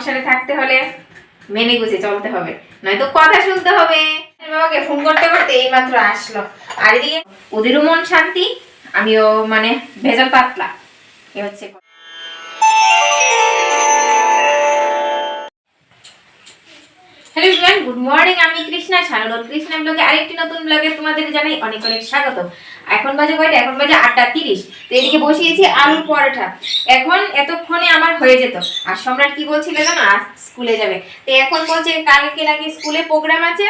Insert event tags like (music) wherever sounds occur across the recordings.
সংসারে থাকতে হলে মেনে গুছে চলতে হবে। নয়তো কথা শুনতে হবে। বাবাকে ফোন করতে করতে এইমাত্র আসলো। আর এদিকে ওদেরও মন শান্তি, আমিও মানে ভেজাল পাতলা। এ হচ্ছে হ্যালো এভরিওয়ান গুড মর্নিং আমি কৃষ্ণা শারদল কৃষ্ণা ব্লগে আরেকটি নতুন ব্লগে তোমাদের জানাই অনেক অনেক স্বাগত। এখন বাজে কয়টা? এখন বাজে আটটা তিরিশ। তো এদিকে বসিয়েছি আলুর পরোটা। এখন এতক্ষণে আমার হয়ে যেত। আর সম্রাট কি বলছিল জানো? আজ স্কুলে যাবে। তো এখন বলছে, কালকে নাকি স্কুলে প্রোগ্রাম আছে।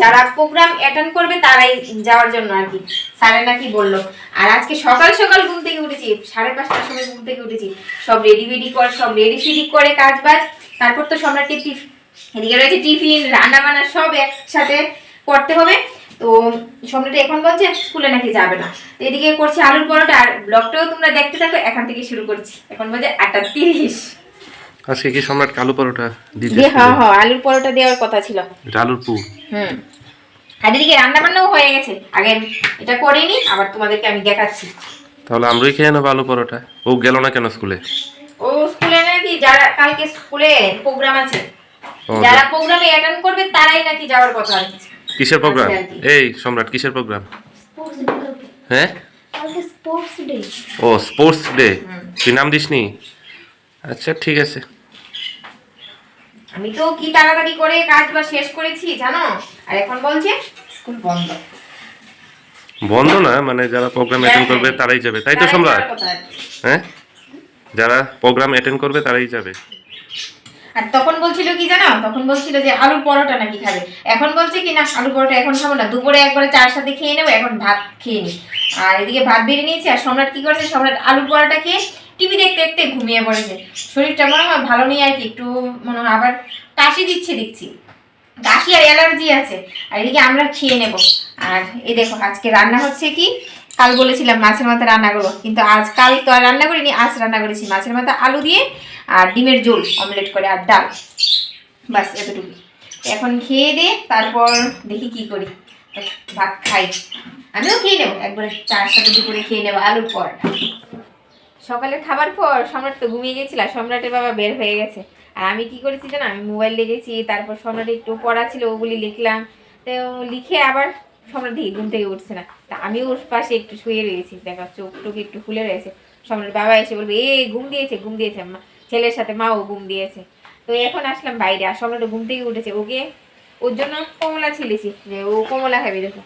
যারা প্রোগ্রাম অ্যাটেন্ড করবে তারাই যাওয়ার জন্য আর কি। স্যারের নাকি বলল? আর আজকে সকাল সকাল ঘুম থেকে উঠেছি। সাড়ে পাঁচটার সময় ঘুম থেকে উঠেছি। সব রেডি ফেডি কর, সব রেডি ফেডি করে কাজ বাজ তারপর তো সম্রাটকে টিফ এদিকে রয়েছে টিফিন রান্না বান্না সব একসাথে করতে হবে। তো সম্রাট এখন বলছে স্কুলে নাকি যাবে না। তো এদিকে করছি আলুর পরোটা আর ব্লগটাও তোমরা দেখতে থাকো এখান থেকে শুরু করছি। এখন বাজে আটটা তিরিশ। আজকে কি সম্রাট কালো পরোটা দিয়ে হ্যাঁ হ্যাঁ আলুর পরোটা দেওয়ার কথা ছিল। আলুর পু হুম। আর এদিকে রান্না বান্নাও হয়ে গেছে। আগে এটা করিনি আবার তোমাদেরকে আমি দেখাচ্ছি। তাহলে আমরাই খেয়ে নেব আলু পরোটা। ও গেল না কেন স্কুলে? ও স্কুলে নাকি যারা কালকে স্কুলে প্রোগ্রাম আছে যারা প্রোগ্রামে অ্যাটেন্ড করবে তারাই নাকি যাওয়ার কথা আর কি। কিসের প্রোগ্রাম কি। এই সম্রাট কিসের প্রোগ্রাম হ্যাঁ? ও স্পোর্টস ডে তুই নাম দিসনি? আচ্ছা ঠিক আছে। আমি তো কি তাড়াতাড়ি করে কাজ বা শেষ করেছি জানো? আর এখন বলছে স্কুল বন্ধ। বন্ধ না মানে যারা প্রোগ্রাম অ্যাটেন্ড করবে তারাই যাবে। তাই তো সম্রাট। হ্যাঁ? যারা প্রোগ্রাম অ্যাটেন্ড করবে তারাই যাবে। আর তখন বলছিল কি জানো? তখন বলছিল যে আলুর পরোটা নাকি খাবে। এখন বলছে কি, না, আলুর পরোটা এখন খাব না। দুপুরে একবারে চার সাথে খেয়ে নেব, এখন ভাত খেয়ে নি। আর এদিকে ভাত বেরিয়ে নিয়েছি, আর সম্রাট কি করেছে? সম্রাট আলুর পরোটা খেয়ে টিভি দেখতে দেখতে ঘুমিয়ে পড়েছে। শরীরটা মনে হয় ভালো নেই আর কি, একটু মনে হয় আবার কাশি দিচ্ছে দেখছি। কাশি আর অ্যালার্জি আছে। আর এদিকে আমরা খেয়ে নেব। আর এই দেখো, আজকে রান্না হচ্ছে কি? কাল বলেছিলাম মাছের মাথা রান্না করব, কিন্তু আজ কাল তো আর রান্না করিনি, আজ রান্না করেছি মাছের মাথা আলু দিয়ে আর ডিমের ঝোল অমলেট করে আর ডাল। বাস এতটুকু এখন খেয়ে দে, তারপর দেখি কি করি। ভাত খাই। আমিও খেয়ে নেব, একবারে চার সাথে দুপুরে খেয়ে নেব আলুর পরোটা। সকালে খাবার পর সম্রাট তো ঘুমিয়ে গেছিল, আর সম্রাটের বাবা বের হয়ে গেছে। আর আমি কি করেছি জানো, আমি মোবাইল লেগেছি তারপর সম্রাট একটু পড়া ছিল, ওগুলি লিখলাম। তো লিখে আবার সম্রাট দেখি ঘুম থেকে উঠছে না। তা আমি ওর পাশে একটু শুয়ে রয়েছি, দেখো চোখ টোক একটু খুলে রয়েছে। সম্রাট বাবা এসে বলবে এ ঘুম দিয়েছে ঘুম দিয়েছে মা ছেলের সাথে মাও ঘুম দিয়েছে। তো এখন আসলাম বাইরে, আর সম্রাট ঘুম থেকে উঠেছে। ওকে, ওর জন্য কমলা ছিলেছি যে ও কমলা খাবে, দেখো।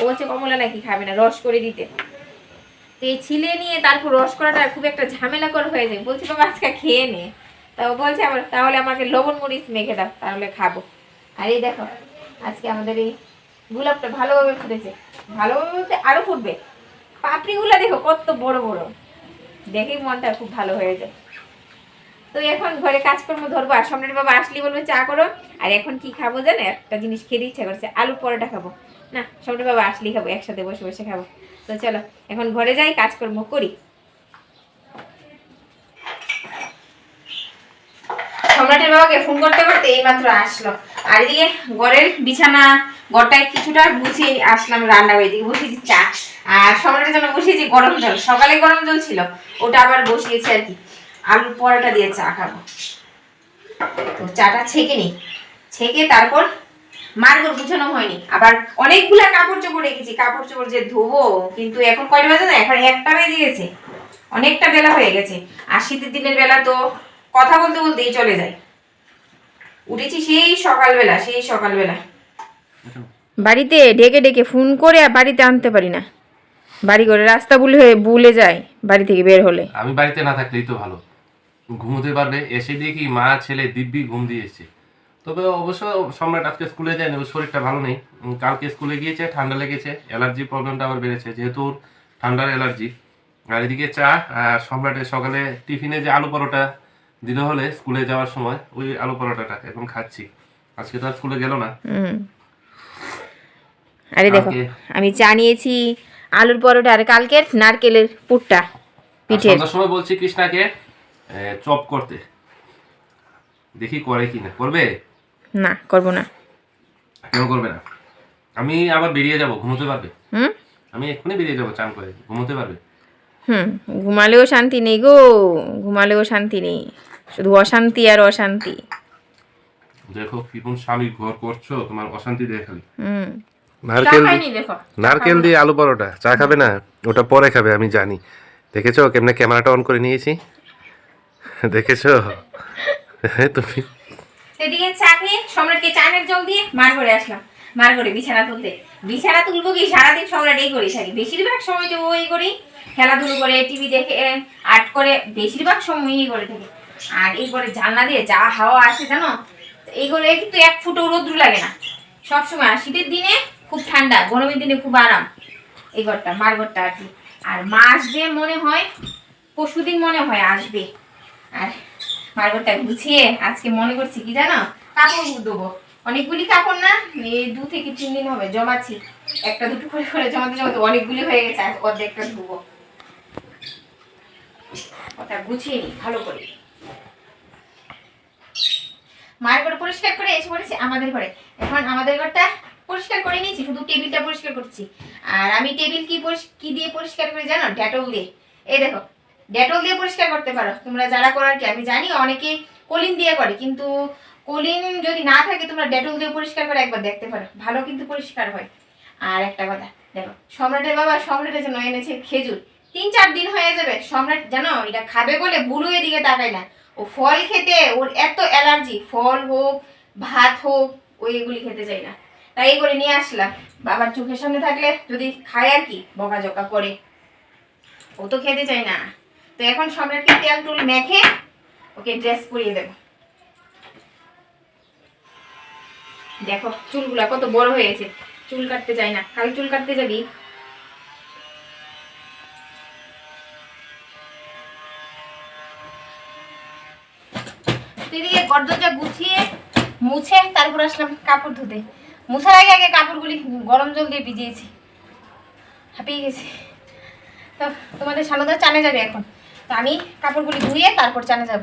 ও হচ্ছে কমলা নাকি খাবে না, রস করে দিতে। তো এই ছিলে নিয়ে তারপর রস করাটা খুব একটা ঝামেলাকর হয়ে যায়। বলছি, বাবা, আজকে খেয়ে নে। তা ও বলছে, আবার তাহলে আমাকে লবণ মরিচ মেখে দাও, তাহলে খাব। আর এই দেখো, আজকে আমাদের এই গোলাপটা ভালোভাবে ফুটেছে। ভালোভাবে বলতে আরও ফুটবে। পাপড়িগুলো দেখো, কত বড় বড়। দেখেই মনটা খুব ভালো হয়ে যায়। তো এখন ঘরে কাজকর্ম ধরবো আর সম্রাট বাবা আসলে বলবে, চা করো। আর এখন কি খাব জানো? একটা জিনিস খেতে ইচ্ছা করছে, আলু পরোটা খাব। না, সম্রাট বাবা আসলেই খাব, একসাথে বসে বসে খাব। তো চলো, এখন ঘরে যাই, কাজকর্ম করি। সম্রাটের বাবাকে ফোন করতে করতে এইমাত্র আসলো। আর এদিকে ঘরের বিছানা ঘরটায় কিছুটা গুছিয়ে আসলাম রান্না এদিকে বসিয়েছি চা। আর সম্রাটের জন্য বসিয়েছি গরম জল, সকালে গরম জল ছিল, ওটা আবার বসিয়েছি আর কি। আলুর পরোটা দিয়ে চা খাব। তো চাটা ছেঁকে নিই ছেঁকে তারপর মার্গর গুছানো হয়নি। আবার অনেকগুলা কাপড় চোপড় রেখেছি। কাপড় চোপড় যে ধোবো কিন্তু এখন কয়টা বাজে না? এখন একটা বেজে গেছে। অনেকটা বেলা হয়ে গেছে। আর শীতের দিনের বেলা তো কথা বলতে বলতেই চলে যায়। উঠেছি সেই সকালবেলা সেই সকালবেলা। বাড়িতে ডেকে ডেকে ফোন করে আর বাড়িতে আনতে পারি না। বাড়ি করে রাস্তা ভুলে হয়ে ভুলে যায় বাড়ি থেকে বের হলে। আমি বাড়িতে না থাকলেই তো ভালো। ঘুমোতে পারবে। এসে দেখি মা ছেলে দিব্যি ঘুম দিয়েছে। তবে অবশ্য সম্রাট আজকে স্কুলে যায়নি ওর শরীরটা ভালো নেই। কালকে স্কুলে গিয়েছে ঠান্ডা লেগেছে অ্যালার্জি প্রবলেমটা আবার বেড়েছে যেহেতু ওর ঠান্ডার অ্যালার্জি। আর এদিকে চা আর সম্রাটের সকালে টিফিনে যে আলু পরোটা দিতে হলে স্কুলে যাওয়ার সময় ওই আলু পরোটাটা এখন খাচ্ছি। আজকে তো আর স্কুলে গেল না। আরে দেখো আমি চা নিয়েছি আলুর পরোটা আর কালকের নারকেলের পুরটা আর পিঠের। সময় বলছি কৃষ্ণাকে চপ করতে। দেখি করে কি না করবে? না করব না। কেন করবে না? আমি আবার বেরিয়ে যাব ঘুমোতে পারবে? হুম? আমি এক্ষুনি বেরিয়ে যাব চান করে ঘুমোতে পারবে? হুম ঘুমালেও শান্তি নেই গো ঘুমালেও শান্তি নেই। শুধু অশান্তি আর অশান্তি। দেখো কি কোন স্বামীর ঘর করছ তোমার অশান্তি দেখে খালি হুম নারকেল দিয়ে দেখো। নারকেল দিয়ে আলু পরোটা চা খাবে না? ওটা পরে খাবে আমি জানি। দেখেছ? কেমনে ক্যামেরাটা অন করে নিয়েছি? দেখেছ? হ্যাঁ তুমি? সেদিকে চা খেয়ে সম্রাটকে চানের জল দিয়ে মার করে আসলাম। মার করে বিছানা তুলতে। বিছানা তুলবো কি? সারাদিন সম্রাট এই করি থাকি। বেশিরভাগ সময় তো ওই করি খেলাধুলো করে টিভি দেখে, আর্ট করে, বেশিরভাগ সময় এই করে থাকে। আর এই করে জানলা দিয়ে যা হাওয়া আসে, জানো? এই করে কিন্তু এক ফুটো রোদ্রু লাগে না। সব সময় আর শীতের দিনে খুব ঠান্ডা, গরমের দিনে খুব আরাম এই ঘরটা, মার ঘরটা আর কি। আর মা আসবে মনে হয়, পরশুদিন মনে হয় আসবে। আর মার্গরটা গুছিয়ে আজকে মনে করছি কি জানো? কাপড় দেবো অনেকগুলি কাপড় না? এই দু থেকে তিন দিন হবে, জমাচ্ছি। একটা দুটো করে করে জমাতে জমাতে অনেকগুলি হয়ে গেছে, আর অর্ধেকটা ধুবো। ওটা গুছিয়ে নি ভালো করে। মায়ের ঘরে পরিষ্কার করে এসে পড়েছি আমাদের ঘরে। এখন আমাদের ঘরটা পরিষ্কার করে নিয়েছি, শুধু টেবিলটা পরিষ্কার করছি। আর আমি টেবিল কি কি দিয়ে পরিষ্কার করি জানো? ডেটল দিয়ে। এই দেখো ডেটল দিয়ে পরিষ্কার করতে পারো। তোমরা যারা করার কি, আমি জানি অনেকে কলিন দিয়ে করে, কিন্তু কলিন যদি না থাকে, তোমরা ডেটল দিয়ে পরিষ্কার করে একবার দেখতে পারো। ভালো কিন্তু পরিষ্কার হয়। আর একটা কথা, দেখো, সম্রাটের বাবা সম্রাটের জন্য এনেছে খেজুর। তিন চার দিন হয়ে যাবে, সম্রাট জানো, এটা খাবে বলে বুলু এদিকে তাকায় না। ও ফল খেতে, ওর এত অ্যালার্জি, ফল হোক, ভাত হোক ওই এগুলি খেতে চাই না। তাই এই করে নিয়ে আসলাম। বাবার চোখের সামনে থাকলে যদি খায় আর কি বকা বকাঝকা করে। ও তো খেতে চায় না। তো এখন সম্রাটকে তেল টুল মেখে ওকে ড্রেস পরিয়ে দেবো। দেখো চুলগুলা কত বড় হয়েছে চুল কাটতে চাই না। কাল চুল কাটতে যাবি। এদিকে গর্দরটা গুছিয়ে, মুছে, তারপর আসলাম কাপড় ধুতে। মুছার আগে আগে কাপড়গুলি গরম জল দিয়ে ভিজিয়েছি। হাঁপিয়ে গেছি। তো তোমাদের সানদা চানে যাবে এখন। তো আমি কাপড়গুলি ধুয়ে তারপর চানে যাব।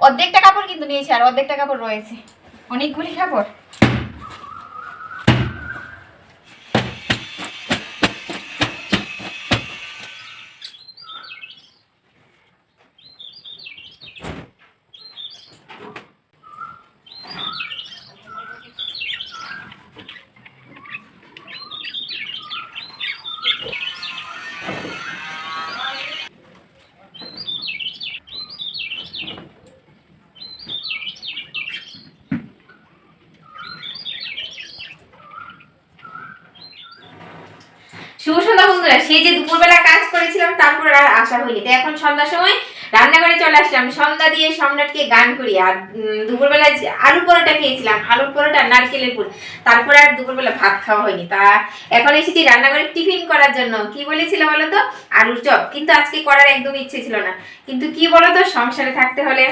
অর্ধেকটা কাপড় কিন্তু নিয়েছি আর অর্ধেকটা কাপড় রয়েছে। অনেকগুলি কাপড় শুভ সন্ধ্যা বন্ধুরা, সেই যে দুপুরবেলা কাজ করেছিলাম, তারপর আর আসা হয়নি। তো এখন সন্ধ্যার সময় রান্নাঘরে চলে আসলাম। সন্ধ্যা দিয়ে সম্রাটকে গান করি। আর দুপুরবেলা আলু পরোটা খেয়েছিলাম, আলুর পরোটা নারকেলের পুর। তারপরে আর দুপুরবেলা ভাত খাওয়া হয়নি। তা এখন এসেছি রান্নাঘরে টিফিন করার জন্য। কি বলেছিল বলো তো আলুর চপ। কিন্তু আজকে করার একদম ইচ্ছে ছিল না। কিন্তু কি বলো তো সংসারে থাকতে হলে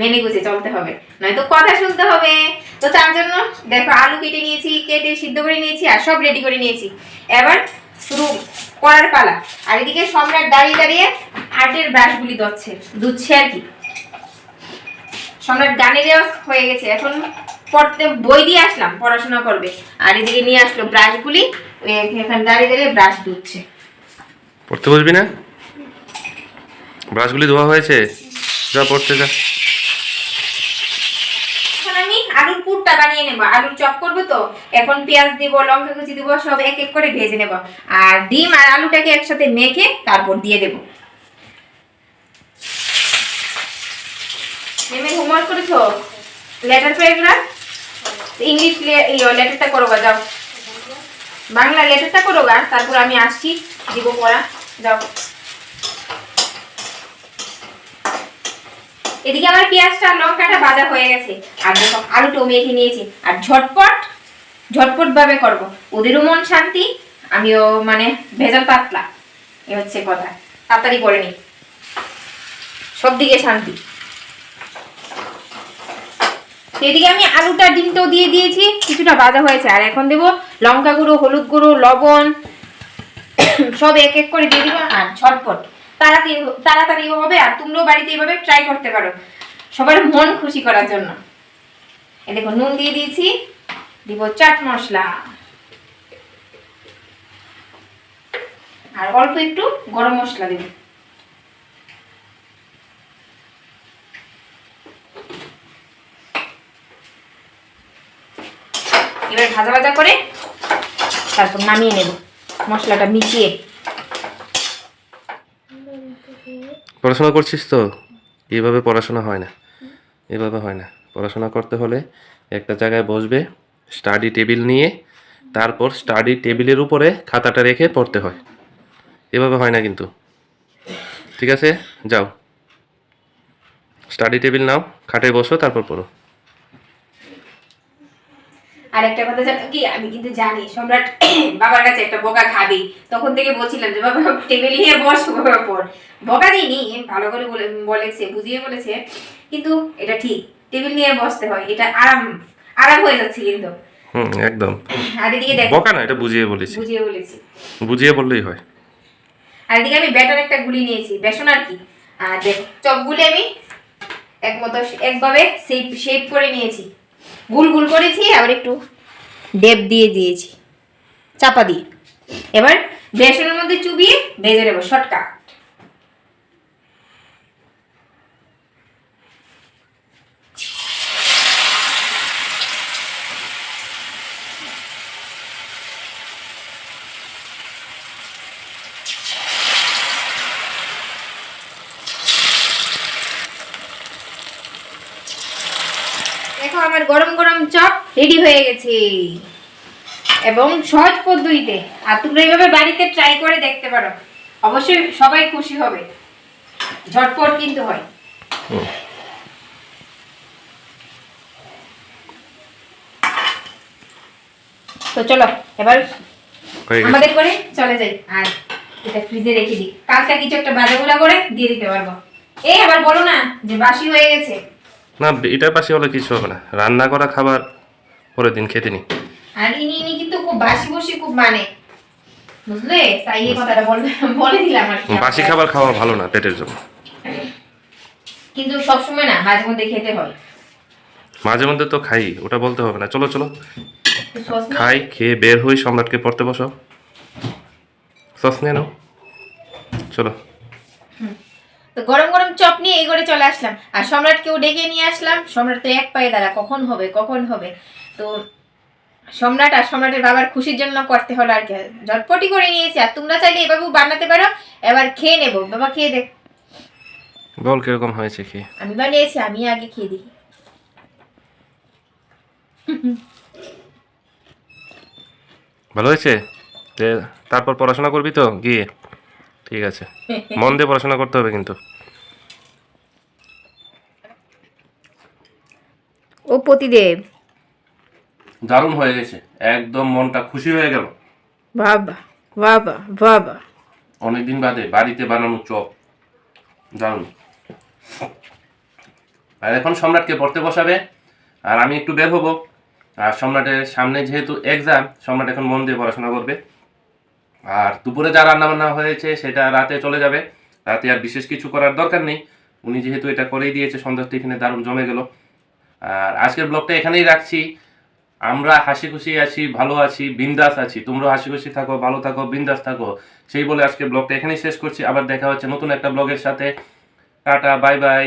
মেনে গুছে চলতে হবে। নয়তো কথা শুনতে হবে। তো তার জন্য দেখো, আলু কেটে নিয়েছি, কেটে সিদ্ধ করে নিয়েছি আর সব রেডি করে নিয়েছি। এবার শুরু করার পালা। আর এদিকে সম্রাট দাঁড়িয়ে দাঁড়িয়ে আর্টের ব্রাশগুলি ধরছে দুচ্ছে আর কি। সম্রাট গানের রেওয়াজ হয়ে গেছে। এখন পড়তে, বই দিয়ে আসলাম, পড়াশোনা করবে। আর এদিকে নিয়ে আসলো ব্রাশগুলি এখানে দাঁড়িয়ে দাঁড়িয়ে ব্রাশ ধুচ্ছে। পড়তে বসবি না? ব্রাশগুলি ধোয়া হয়েছে? যা, পড়তে যা। বানিয়ে নেব। আলুর চপ করব তো? এখন পেঁয়াজ দিব, লঙ্কা কুচি দিব, সব এক এক করে ভেজে নেব। আর ডিম আর আলুটাকে একসাথে মেখে তারপর দিয়ে দেব। হোমওয়ার্ক করেছ? লেটার প্যারাগ্রাফ ইংলিশ লেটারটা করো যাও। বাংলা লেটারটা করো তারপর আমি আসছি, দিব পড়া। যাও। এদিকে আমার পেঁয়াজটা লঙ্কাটা বাজা হয়ে গেছে। আর দেখো আলুটাও মেখে নিয়েছি, আর ঝটপট ঝটপট ভাবে করব। ওদেরও মন শান্তি, আমিও মানে ভেজাল পাতলা। এ হচ্ছে কথা। তাড়াতাড়ি করে নি। সব দিকে শান্তি। এদিকে আমি আলুটা, ডিমটাও দিয়ে দিয়েছি, কিছুটা ভাজা হয়েছে। আর এখন দেবো লঙ্কা গুঁড়ো, হলুদ গুঁড়ো, লবণ, সব এক এক করে দিয়ে দিব, আর ঝটপট। তাড়াতাড়ি তাড়াতাড়ি হবে আর তোমরাও বাড়িতে এইভাবে ট্রাই করতে পারো। সবার মন খুশি করার জন্য। এ দেখো, নুন দিয়ে দিয়েছি। দিব চাট মশলা। আর অল্প একটু গরম মশলা দেব। এবার ভাজা ভাজা করে তারপর নামিয়ে নেব। মশলাটা মিশিয়ে। পড়াশোনা করছিস তো? এভাবে পড়াশোনা হয় না। এভাবে হয় না। পড়াশোনা করতে হলে একটা জায়গায় বসবে স্টাডি টেবিল নিয়ে, তারপর স্টাডি টেবিলের উপরে খাতাটা রেখে পড়তে হয়। এভাবে হয় না কিন্তু। ঠিক আছে? যাও। স্টাডি টেবিল নাও, খাটে বসো, তারপর পড়ো। আর একটা কথা জানো কি? আমি কিন্তু জানি সম্রাট (coughs) বাবার কাছে একটা বোকা খাবি। তখন থেকে বলছিলাম যে বাবা টেবিল নিয়ে বস পড় বকা দিইনি ভালো করে বলেছে বুঝিয়ে বলেছে। কিন্তু এটা ঠিক টেবিল নিয়ে বসতে হয় এটা আরাম আরাম হয়ে যাচ্ছে কিন্তু। হুম একদম। আর এদিকে দেখ। বকা না এটা বুঝিয়ে বলেছি। বুঝিয়ে বলেছি। বুঝিয়ে বললেই হয়। আর এদিকে আমি ব্যাটার একটা গুলি নিয়েছি। বেসন আর কি? আর দেখ চপগুলি আমি এক মতো একভাবে শেপ শেপ করে নিয়েছি। গুল গুল করেছি, আবার একটু ডেপ দিয়ে দিয়েছি। চাপা দিয়ে এবার বেসনের মধ্যে চুবিয়ে ভেজে নেব শর্টকাট দেখো আমার গরম গরম চপ রেডি হয়ে গেছে। এবং সহজ পদ্ধতিতে আর তোমরা এইভাবে বাড়িতে ট্রাই করে দেখতে পারো। অবশ্যই সবাই খুশি হবে। ঝটপট কিন্তু হয়। তো চলো এবার আমাদের করে চলে যাই। আর এটা ফ্রিজে রেখে দিই। কালকে কিছু একটা বাজাগুলা করে দিয়ে দিতে পারব। এই আবার বলো না যে বাসি হয়ে গেছে। না এটার পাশে হলে কিছু হবে না। রান্না করা খাবার পরের দিন খেতে নি। আর ইনি ইনি কিন্তু খুব বাসি বসি খুব মানে বুঝলে? তাই এই কথাটা বলে বলে দিলাম আর কি বাসি খাবার খাওয়া ভালো না পেটের জন্য। কিন্তু সবসময় না মাঝে মধ্যে খেতে হয়। মাঝে মধ্যে তো খাই ওটা বলতে হবে না। চলো চলো। খাই খেয়ে বের হই সম্রাটকে পড়তে বসো সস নিয়ে নাও। চলো। তো গরম গরম চপ নিয়ে এই করে চলে আসলাম। আর সম্রাটকেও ডেকে নিয়ে আসলাম। সম্রাট তো এক পায়ে দাঁড়া কখন হবে কখন হবে? তো সম্রাট আর সম্রাটের বাবার খুশির জন্য করতে হলো আর কি। ঝটপটি করে নিয়েছি আর তোমরা চাইলে এভাবেও বানাতে পারো। এবার খেয়ে নেব। বাবা খেয়ে দেখ। বল কীরকম হয়েছে খেয়ে আমি বানিয়েছি আমি আগে খেয়ে দিই ভালো হয়েছে? তে তারপর পড়াশোনা করবি তো গিয়ে? ঠিক আছে। মন দিয়ে পড়াশোনা করতে হবে কিন্তু। ও পতিদেব। দারুণ হয়ে গেছে। একদম মনটা খুশি হয়ে গেল। বাবা বাবা বাবা। অনেকদিন বাদে বাড়িতে বানানো চপ। দারুণ। আর এখন সম্রাটকে পড়তে বসাবে। আর আমি একটু বের হব। আর সম্রাটের সামনে যেহেতু এক্সাম সম্রাট এখন মন দিয়ে পড়াশোনা করবে। আর দুপুরে যা রান্না বান্না হয়েছে সেটা রাতে চলে যাবে। রাতে আর বিশেষ কিছু করার দরকার নেই। উনি যেহেতু এটা করেই দিয়েছে সন্ধ্যার টিফিনে দারুণ জমে গেল। আর আজকের ব্লগটা এখানেই রাখছি। আমরা হাসি খুশি আছি, ভালো আছি, বিন্দাস আছি। তোমরা হাসি খুশি থাকো, ভালো থাকো, বিন্দাস থাকো। সেই বলে আজকে ব্লগটা এখানেই শেষ করছি। আবার দেখা হচ্ছে নতুন একটা ব্লগের সাথে। Tata, bye bye.